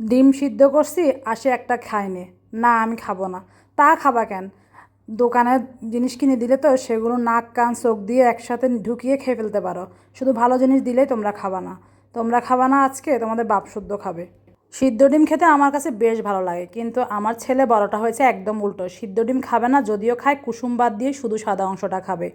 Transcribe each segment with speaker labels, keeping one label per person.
Speaker 1: ডিম সিদ্ধ করছি, আসে একটা খায়নি না, আমি খাব না। তা খাবা কেন? দোকানে জিনিস কিনে দিলে তো সেগুলো নাক, কান, চোখ দিয়ে একসাথে ঢুকিয়ে খেয়ে ফেলতে পারো। শুধু ভালো জিনিস দিলেই তোমরা খাবা না। তোমরা খাবা না আজকে, তোমাদের বাপ শুদ্ধ খাবে। সিদ্ধ ডিম খেতে আমার কাছে বেশ ভালো লাগে, কিন্তু আমার ছেলে বড়টা হয়েছে একদম উল্টো। সিদ্ধ ডিম খাবে না, যদিও খায়, কুসুম বাদ দিয়ে শুধু সাদা অংশটা খাবে।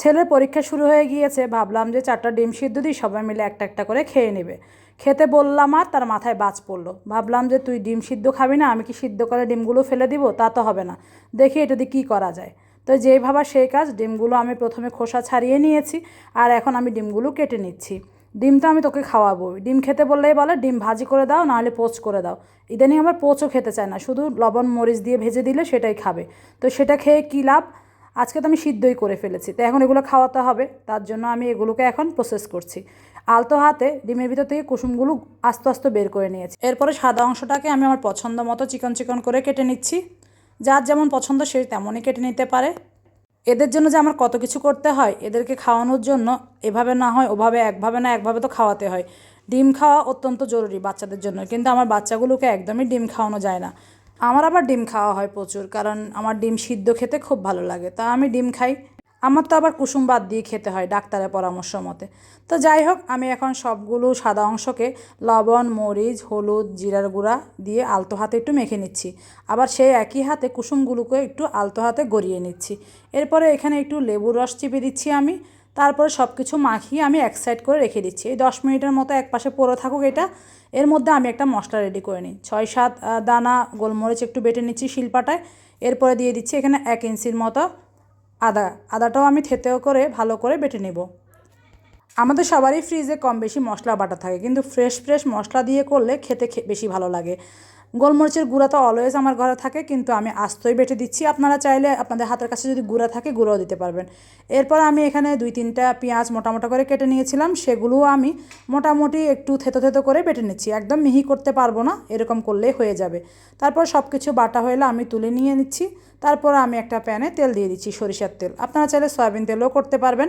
Speaker 1: ছেলের পরীক্ষা শুরু হয়ে গিয়েছে। ভাবলাম যে চারটা ডিম সিদ্ধ দিই, সবাই মিলে একটা একটা করে খেয়ে নেবে। খেতে বললাম আর তার মাথায় বাজ পড়ল। ভাবলাম যে তুই ডিম সিদ্ধ খাবি না, আমি কি সিদ্ধ করে ডিমগুলো ফেলে দিব? তা তো হবে না। দেখি এটা দিয়ে কী করা যায়। তো যেই ভাবা সেই কাজ, ডিমগুলো আমি প্রথমে খোসা ছাড়িয়ে নিয়েছি আর এখন আমি ডিমগুলো কেটে নিচ্ছি। ডিম তো আমি তোকে খাওয়াবো ডিম খেতে বললেই বলে, ডিম ভাজি করে দাও, নাহলে পোচ করে দাও। ইদানিং আমার পোচও খেতে চায় না। শুধু লবণ, মরিচ দিয়ে ভেজে দিলে সেটাই খাবে। তো সেটা খেয়ে কী লাভ? আজকে তো আমি সিদ্ধই করে ফেলেছি, তো এখন এগুলো খাওয়াতে হবে, তার জন্য আমি এগুলোকে এখন প্রসেস করছি। আলতো হাতে ডিমের ভিতর থেকে কুসুমগুলো আস্তে আস্তে বের করে নিয়েছি। এরপরে সাদা অংশটাকে আমি আমার পছন্দ মতো চিকন চিকন করে কেটে নিচ্ছি। যার যেমন পছন্দ সে তেমনই কেটে নিতে পারে। এদের জন্য যে আমার কত কিছু করতে হয়, এদেরকে খাওয়ানোর জন্য এভাবে না হয়, ওভাবে একভাবে না, একভাবে তো খাওয়াতে হয়। ডিম খাওয়া অত্যন্ত জরুরি বাচ্চাদের জন্য, কিন্তু আমার বাচ্চাগুলোকে একদমই ডিম খাওয়ানো যায় না। আমার আবার ডিম খাওয়া হয় প্রচুর, কারণ আমার ডিম সিদ্ধ খেতে খুব ভালো লাগে। তা আমি ডিম খাই। আমার তো আবার কুসুম বাদ দিয়ে খেতে হয় ডাক্তারের পরামর্শ মতে। তো যাই হোক, আমি এখন সবগুলো সাদা অংশকে লবণ, মরিচ, হলুদ, জিরার গুঁড়া দিয়ে আলতো হাতে একটু মেখে নিচ্ছি। আবার সেই একই হাতে কুসুমগুলোকে একটু আলতো হাতে গড়িয়ে নিচ্ছি। এরপরে এখানে একটু লেবুর রস চিপে দিচ্ছি আমি। তারপরে সব কিছু মাখিয়ে আমি এক সাইড করে রেখে দিচ্ছি। এই দশ মিনিটের মতো এক পাশে পড়ে থাকুক এটা। এর মধ্যে আমি একটা মশলা রেডি করে নিই। ছয় সাত দানা, গোলমরিচ একটু বেটে নিচ্ছি শিলপাটায়। এরপরে দিয়ে দিচ্ছি এখানে এক ইঞ্চির মতো আদা। আদাটাও আমি থেতেও করে, ভালো করে বেটে নেব। আমাদের সবারই ফ্রিজে কম বেশি মশলা বাটা থাকে, কিন্তু ফ্রেশ ফ্রেশ মশলা দিয়ে করলে খেতে বেশি ভালো লাগে। গোলমরিচের গুঁড়া তো অলওয়েজ আমার ঘরে থাকে, কিন্তু আমি আস্তই বেটে দিচ্ছি। আপনারা চাইলে আপনাদের হাতের কাছে যদি গুঁড়া থাকে, গুঁড়োও দিতে পারবেন। এরপর আমি এখানে দুই তিনটা পেঁয়াজ মোটা মোটা করে কেটে নিয়েছিলাম, সেগুলোও আমি মোটামুটি একটু থেতো থেতো করে বেটে নিচ্ছি। একদম মিহি করতে পারব না, এরকম করলেই হয়ে যাবে। তারপর সব কিছু বাটা হলে আমি তুলে নিয়ে নিচ্ছি। তারপর আমি একটা প্যানে তেল দিয়ে দিচ্ছি, সরিষার তেল। আপনারা চাইলে সয়াবিন তেলও করতে পারবেন।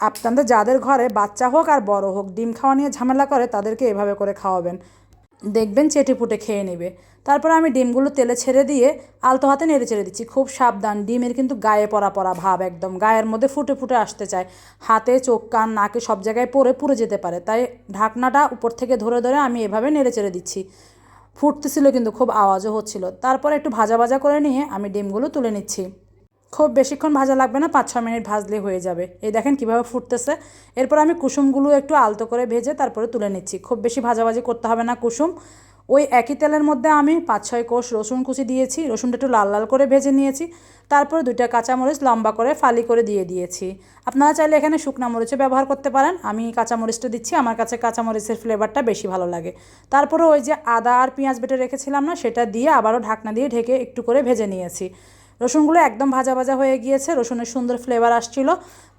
Speaker 1: আপনাদের যাদের ঘরে বাচ্চা হোক আর বড় হোক, ডিম খাওয়া নিয়ে ঝামেলা করে, তাদেরকে এভাবে করে খাওয়াবেন। দেখবেন চেটে পুটে খেয়ে নেবে। তারপর আমি ডিমগুলো তেলে ছেড়ে দিয়ে আলতো হাতে নেড়ে ছেড়ে দিচ্ছি। খুব সাবধান, ডিমের কিন্তু গায়ে পড়া পড়া ভাব একদম। গায়ের মধ্যে ফুটে ফুটে আসতে চায়। হাতে, চোখ, কান, নাকে সব জায়গায় পরে পুড়ে যেতে পারে। তাই ঢাকনাটা উপর থেকে ধরে ধরে আমি এভাবে নেড়ে চেড়ে দিচ্ছি। ফুটতেছিল কিন্তু খুব আওয়াজও হচ্ছিল। তারপর একটু ভাজা ভাজা করে নিয়ে আমি ডিমগুলো তুলে নিচ্ছি। খুব বেশিক্ষণ ভাজা লাগবে না পাঁচ ছ মিনিট ভাজলে হয়ে যাবে। এই দেখেন কীভাবে ফুটতেছে। এরপর আমি কুসুমগুলো একটু আলতো করে ভেজে তারপরে তুলে নিচ্ছি। খুব বেশি ভাজাভাজি করতে হবে না কুসুম। ওই একই তেলের মধ্যে আমি পাঁচ ছয় কোষ রসুন কুচি দিয়েছি, রসুনটা একটু লাল লাল করে ভেজে নিয়েছি। তারপরে দুইটা কাঁচামরিচ লম্বা করে ফালি করে দিয়ে দিয়েছি। আপনারা চাইলে এখানে শুকনা মরিচও ব্যবহার করতে পারেন। আমি কাঁচামরিচটা দিচ্ছি, আমার কাছে কাঁচামরিচের ফ্লেভারটা বেশি ভালো লাগে। তারপরে ওই যে আদা আর পেঁয়াজ বেটে রেখেছিলাম না, সেটা দিয়ে আবারও ঢাকনা দিয়ে ঢেকে একটু করে ভেজে নিয়েছি। রসুনগুলো একদম ভাজা ভাজা হয়ে গিয়েছে, রসুনের সুন্দর ফ্লেভার আসছিল।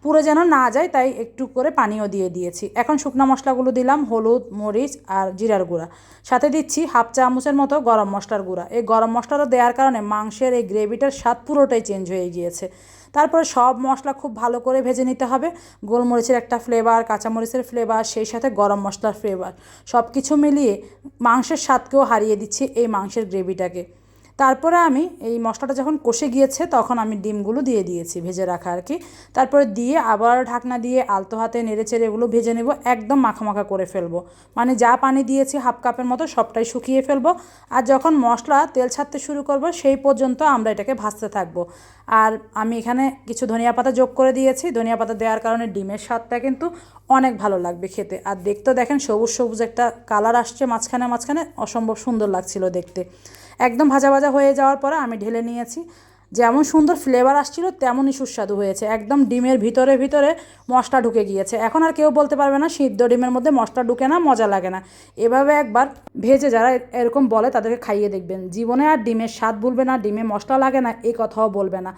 Speaker 1: পুরো যেন না যায়, তাই একটু করে পানিও দিয়ে দিয়েছি। এখন শুকনো মশলাগুলো দিলাম, হলুদ, মরিচ আর জিরার গুঁড়া। সাথে দিচ্ছি হাফ চামচের মতো গরম মশলার গুঁড়া। এই গরম মশলাটা দেওয়ার কারণে মাংসের এই গ্রেভিটার স্বাদ পুরোটাই চেঞ্জ হয়ে গিয়েছে। তারপরে সব মশলা খুব ভালো করে ভেজে নিতে হবে। গোলমরিচের একটা ফ্লেভার কাঁচামরিচের ফ্লেভার সেই সাথে গরম মশলার ফ্লেভার সব কিছু মিলিয়ে মাংসের স্বাদকেও হারিয়ে দিচ্ছি এই মাংসের গ্রেভিটাকে তারপরে আমি এই মশলাটা যখন কষে গিয়েছে, তখন আমি ডিমগুলো দিয়ে দিয়েছি ভেজে রাখা আর কি। তারপরে দিয়ে আবার ঢাকনা দিয়ে আলতো হাতে নেড়ে চেড়ে এগুলো ভেজে নেব, একদম মাখা মাখা করে ফেলব। মানে যা পানি দিয়েছি হাফ কাপের মতো সবটাই শুকিয়ে ফেলব। আর যখন মশলা তেল ছাড়তে শুরু করব, সেই পর্যন্ত আমরা এটাকে ভাজতে থাকব। আর আমি এখানে কিছু ধনিয়া পাতা যোগ করে দিয়েছি। ধনিয়া পাতা দেওয়ার কারণে ডিমের স্বাদটা কিন্তু অনেক ভালো লাগবে খেতে। আর দেখতে দেখেন সবুজ সবুজ একটা কালার আসছে মাঝখানে মাঝখানে, অসম্ভব সুন্দর লাগছিল দেখতে। একদম ভাজা ভাজা হয়ে যাওয়ার পরে আমি ঢেলে নিয়েছি। যেমন সুন্দর ফ্লেভার আসছিল, তেমনই সুস্বাদু হয়েছে। একদম ডিমের ভিতরে ভিতরে মশলা ঢুকে গিয়েছে। এখন আর কেউ বলতে পারবে না, সিদ্ধ ডিমের মধ্যে মশলা ঢুকে না, মজা লাগে না। এভাবে একবার ভেজে যারা এরকম বলে, তাদেরকে খাইয়ে দেখবেন। জীবনে আর ডিমের স্বাদ ভুলবে না, ডিমে মশলা লাগে না এই কথাও বলবে না।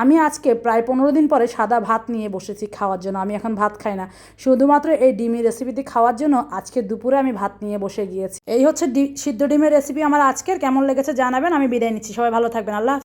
Speaker 1: আমি আজকে প্রায় পনেরো দিন পরে সাদা ভাত নিয়ে বসেছি খাওয়ার জন্য। আমি এখন ভাত খাই না। শুধুমাত্র এই ডিমের রেসিপিটি খাওয়ার জন্য আজকে দুপুরে আমি ভাত নিয়ে বসে গিয়েছি। এই হচ্ছে সিদ্ধ ডিমের রেসিপি আমার আজকের। কেমন লেগেছে জানাবেন, আমি বিদায় নিচ্ছি। সবাই ভালো থাকবেন। আল্লাহ।